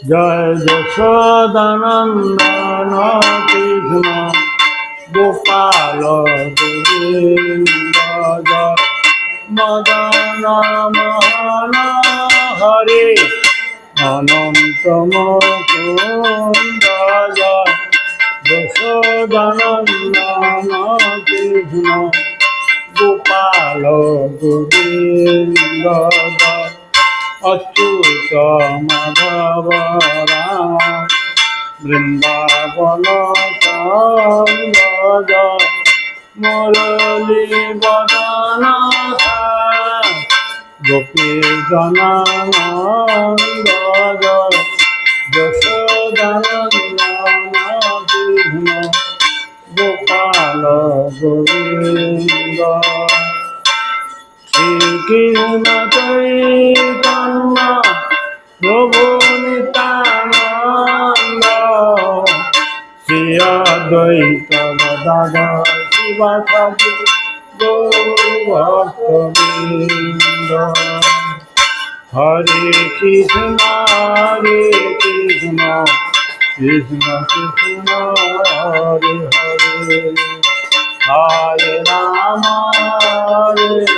জয় যশোদানন্দন কৃষ্ণ গোপাল গোবিন্দ মদন মোহন হরে অনন্ত মুকুন্দ জয় যশোদানন্দন গোপাল গোবিন্দ অচ্যুত মাধব রাম বৃন্দাবন মুরলী বদন গোপী জনানন্দ যশোদানন্দন বিঘ্ন গোপাল গোবিন্দ। শ্রীকৃষ্ণ চৈতন্য প্রভু নিত্যানন্দ শ্রী অদ্বৈত গদাধর শিবাসাদি গৌরভক্তবৃন্দ হরে কৃষ্ণ হরে কৃষ্ণ কৃষ্ণ কৃষ্ণ হরে হরে হরে রাম হরে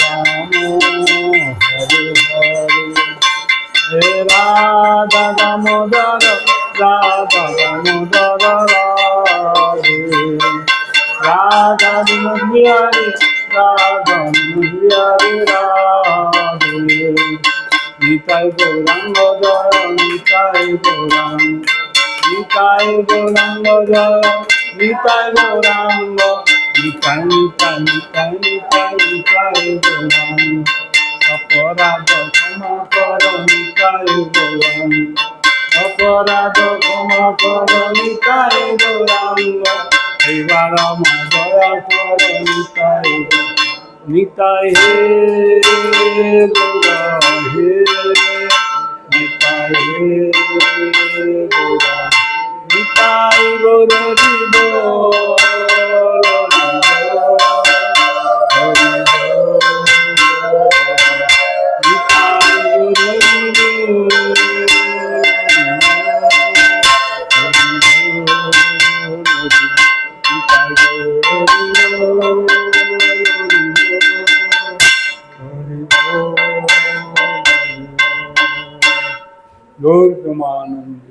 রাম হরে হরে হে রাধা দামোদর রাধা দামোদর রাধে রাধা বিহারি রাধা বিহারি রাধে নিতাই গৌরাঙ্গ জয় নিতাই গৌরাঙ্গ নিতাই গৌরাঙ্গ জয় নিতাই গৌরাঙ্গ নিতাই নিতাই নিতাই নিতাই নিতাই গৌরাঙ্গ অপরাধ ক্ষমা কর নিতাই গৌরাঙ্গ অপরাধ ক্ষমা কর নিতাই গৌরাঙ্গ এইবার আমার দয়া কর নিতাই নিতাই হে গৌরা হে নিতাই হে গৌরা নিতাই গৌর দিব গৌর প্রমানন্দ